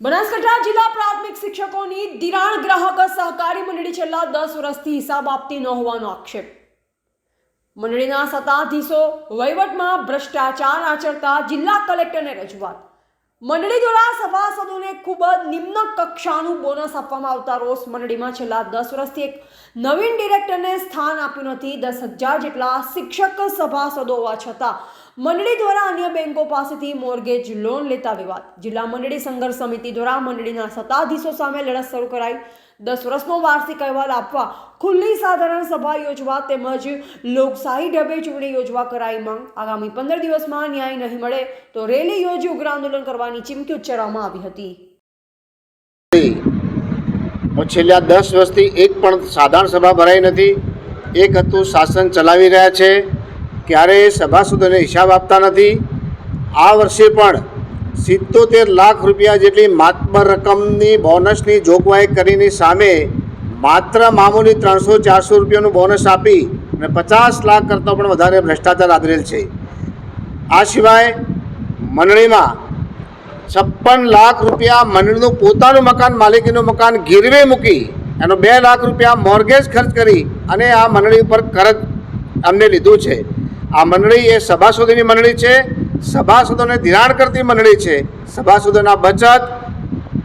બનાસકાંઠા જિલ્લા પ્રાથમિક શિક્ષકોની ધિરાણ ગ્રાહક સહકારી મંડળી છેલ્લા દસ વર્ષથી હિસાબ આપતી ન હોવાનો આક્ષેપ. મંડળીના સત્તાધીશો વહીવટમાં ભ્રષ્ટાચાર આચરતા જિલ્લા કલેક્ટરને રજૂઆત. મંડળી દ્વારા સભાસદોને ખૂબ જ નિમ્ન કક્ષાનું બોનસ આપવામાં આવતા રોષ મંડળીમાં છેલ્લા દસ વર્ષથી એક નવીન ડિરેક્ટરને સ્થાન આપ્યું નથી. દસ હજાર જેટલા શિક્ષક સભાસદો હોવા છતાં મંડળી દ્વારા અન્ય બેંકો પાસેથી મોર્ગેજ લોન લેતા વિવાદ. જિલ્લા મંડળી સંઘર્ષ સમિતિ દ્વારા મંડળીના સત્તાધીશો સામે લડત શરૂ કરાઈ. દસ વર્ષનો વાર્ષિક અહેવાલ આપવા ખુલ્લી સાધારણ સભા યોજવા તેમજ લોકશાહી ઢબે ચૂંટણી યોજવા કરાઈ માંગ. આગામી પંદર દિવસમાં ન્યાય નહીં મળે તો રેલી યોજી ઉગ્ર આંદોલન કરવાની ચીમકી ઉચ્ચારવામાં આવી હતી. હું છેલ્લા દસ વર્ષથી એક પણ સાધારણ સભા ભરાઈ નથી. એક હતું શાસન ચલાવી રહ્યા છે. ક્યારેય સભાસદોને હિસાબ આપતા નથી. આ વર્ષે પણ સિત્તોતેર લાખ રૂપિયા જેટલી માતબર રકમની બોનસની જોગવાઈ કરીને સામે માત્ર મામૂલી ત્રણસો ચારસો રૂપિયાનું બોનસ આપી અને પચાસ લાખ કરતાં પણ વધારે ભ્રષ્ટાચાર આદરેલ છે. આ સિવાય મંડળીમાં છપ્પન લાખ રૂપિયા મંડળનું પોતાનું મકાન, માલિકીનું મકાન ગીરવે મૂકી એનો બે લાખ રૂપિયા મોર્ગેજ ખર્ચ કરી અને આ મંડળી ઉપર કરજ અમને લીધું છે. આ મંડળી એ સભાસદોની મંડળી છે, સભાસદોને ધિરાણ કરતી મંડળી છે. સભાસદોના બચત,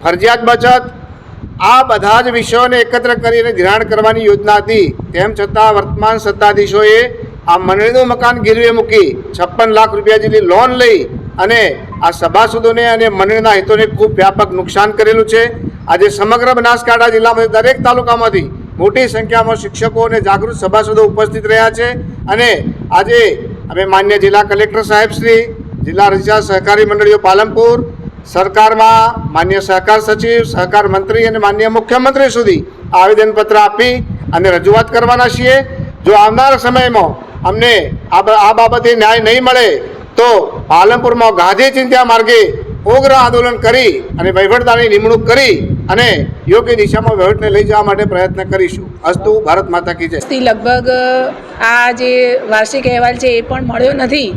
ફરજિયાત બચત, આ બધા જ વિષયોને એકત્ર કરીને ધિરાણ કરવાની યોજના હતી. તેમ છતાં વર્તમાન સત્તાધીશોએ આ મંડળીનું મકાન ગીરવે મૂકી છપ્પન લાખ રૂપિયા જેટલી લોન લઈ અને આ સભાસદોને અને મંડળીના હિતોને ખૂબ વ્યાપક નુકસાન કરેલું છે. આજે સમગ્ર બનાસકાંઠા જિલ્લામાં દરેક તાલુકામાંથી મોટી સંખ્યામાં શિક્ષકો અને જાગૃત સભાસદો ઉપસ્થિત રહ્યા છે અને આજે અમે માન્ય જિલ્લા કલેક્ટર સાહેબ શ્રી, જિલ્લા રજિસ્ટ્રાર સહકારી મંડળીઓ પાલનપુર, સરકારમાં માન્ય સહકાર સચિવ, સહકાર મંત્રી અને માન્ય મુખ્યમંત્રી સુધી આવેદનપત્ર આપી અને રજૂઆત કરવાના છીએ. જો આવનાર સમયમાં અમને આ બાબતે ન્યાય નહીં મળે તો પાલનપુરમાં ગાંધી ચિંત્યા માર્ગે ઉગ્ર આંદોલન કરી અને વહીવટદારની નિમણૂક કરી અને યોગ્ય દિશામાં વહીવટને લઈ જવા માટે પ્રયત્ન કરીશું. અસ્તુ, ભારત માતા કી જય. લગભગ આ જે વાર્ષિક અહેવાલ છે એ પણ મળ્યો નથી.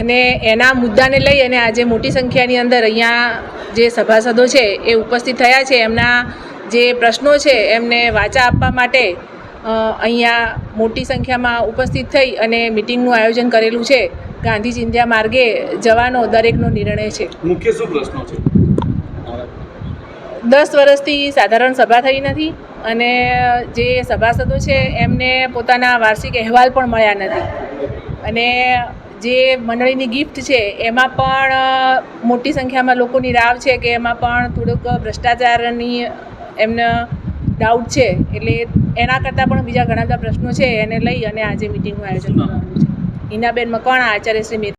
અને એના મુદ્દાને લઈ અને આજે મોટી સંખ્યાની અંદર અહીંયા જે સભાસદો છે એ ઉપસ્થિત થયા છે, એમના જે પ્રશ્નો છે એમને વાચા આપવા માટે અહીંયા મોટી સંખ્યામાં ઉપસ્થિત થઈ અને મિટિંગનું આયોજન કરેલું છે. ગાંધી ચિંધ્યા માર્ગે જવાનો દરેકનો નિર્ણય છે. મુખ્ય શું પ્રશ્નો છે? દસ વર્ષથી સાધારણ સભા થઈ નથી અને જે સભાસદો છે એમને પોતાના વાર્ષિક અહેવાલ પણ મળ્યા નથી. અને જે મંડળીની ગિફ્ટ છે એમાં પણ મોટી સંખ્યામાં લોકોની રાવ છે કે એમાં પણ થોડુંક ભ્રષ્ટાચારની એમને ડાઉટ છે. એટલે એના કરતાં પણ બીજા ઘણા બધા પ્રશ્નો છે એને લઈ અને આજે મિટિંગનું આયોજન કરવાનું છે. હિનાબેન મકવાણા આચાર્ય શ્રી